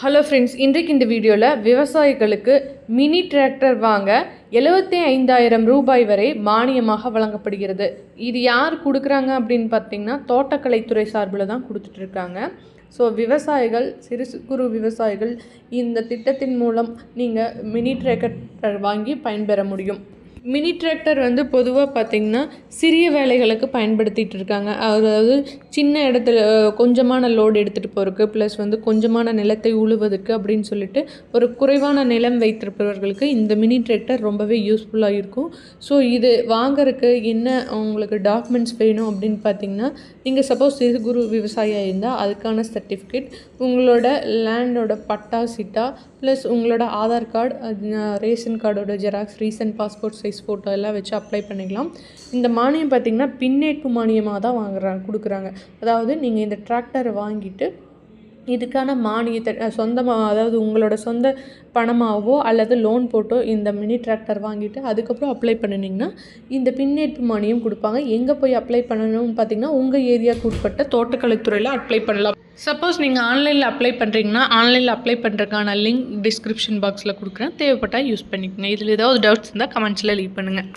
Hello friends இன்றைக்கு இந்த வீடியோவில் விவசாயிகளுக்கு மினி டிராக்டர் வாங்க எழுபத்தி ஐந்தாயிரம் ரூபாய் வரை மானியமாக வழங்கப்படுகிறது. இது யார் கொடுக்குறாங்க அப்படின்னு பார்த்தீங்கன்னா தோட்டக்கலைத்துறை சார்பில் தான் கொடுத்துட்ருக்காங்க ஸோ விவசாயிகள் சிறு குறு விவசாயிகள் இந்த திட்டத்தின் மூலம் நீங்கள் மினி டிராக்டர் வாங்கி பயன்பெற முடியும். மினி டிராக்டர் வந்து பொதுவாக பார்த்திங்கன்னா சிறிய வேலைகளுக்கு பயன்படுத்திகிட்டு இருக்காங்க. அதாவது சின்ன இடத்துல கொஞ்சமான லோடு எடுத்துகிட்டு போகிறதுக்கு ப்ளஸ் வந்து கொஞ்சமான நிலத்தை உழுவதற்கு அப்படின்னு சொல்லிட்டு ஒரு குறைவான நிலம் வைத்திருப்பவர்களுக்கு இந்த மினி டிராக்டர் ரொம்பவே யூஸ்ஃபுல்லாக இருக்கும். ஸோ இது வாங்குறதுக்கு என்ன உங்களுக்கு டாக்குமெண்ட்ஸ் வேணும் அப்படின்னு பார்த்தீங்கன்னா நீங்கள் சப்போஸ் சிறு குறு விவசாயியாக இருந்தால் அதுக்கான சர்டிஃபிகேட் உங்களோட லேண்டோட பட்டா சிட்டா ப்ளஸ் உங்களோட ஆதார் கார்டு ரேஷன் கார்டோட xerox recent passport size photo எல்லாம் வச்சு அப்ளை பண்ணிக்கலாம். இந்த மானியம் பார்த்திங்கன்னா பின்னேற்பு மானியமாக தான் வாங்குறாங்க கொடுக்குறாங்க. அதாவது நீங்கள் இந்த டிராக்டரை வாங்கிட்டு இதுக்கான மானியத்தை சொந்தமாக அதாவது உங்களோட சொந்த பணமாகவோ அல்லது லோன் போட்டோ இந்த மினி டிராக்டர் வாங்கிட்டு அதுக்கப்புறம் அப்ளை பண்ணினீங்கன்னா இந்த பின்னேற்பு மானியம் கொடுப்பாங்க. எங்கே போய் அப்ளை பண்ணணும்னு பார்த்தீங்கன்னா உங்கள் ஏரியாவுக்கு உட்பட்ட தோட்டக்கலைத்துறையில் அப்ளை பண்ணலாம். சப்போஸ் நீங்கள் ஆன்லைனில் அப்ளை பண்ணுறீங்கன்னா ஆன்லைனில் அப்ளை பண்ணுறதுக்கான லிங்க் டிஸ்கிரிப்ஷன் பாக்ஸில் கொடுக்குறேன். தேவைப்பட்டால் யூஸ் பண்ணிக்கோங்க. இதில் ஏதாவது டவுட்ஸ் இருந்தால் கமெண்ட்ஸில் லீவ் பண்ணுங்கள்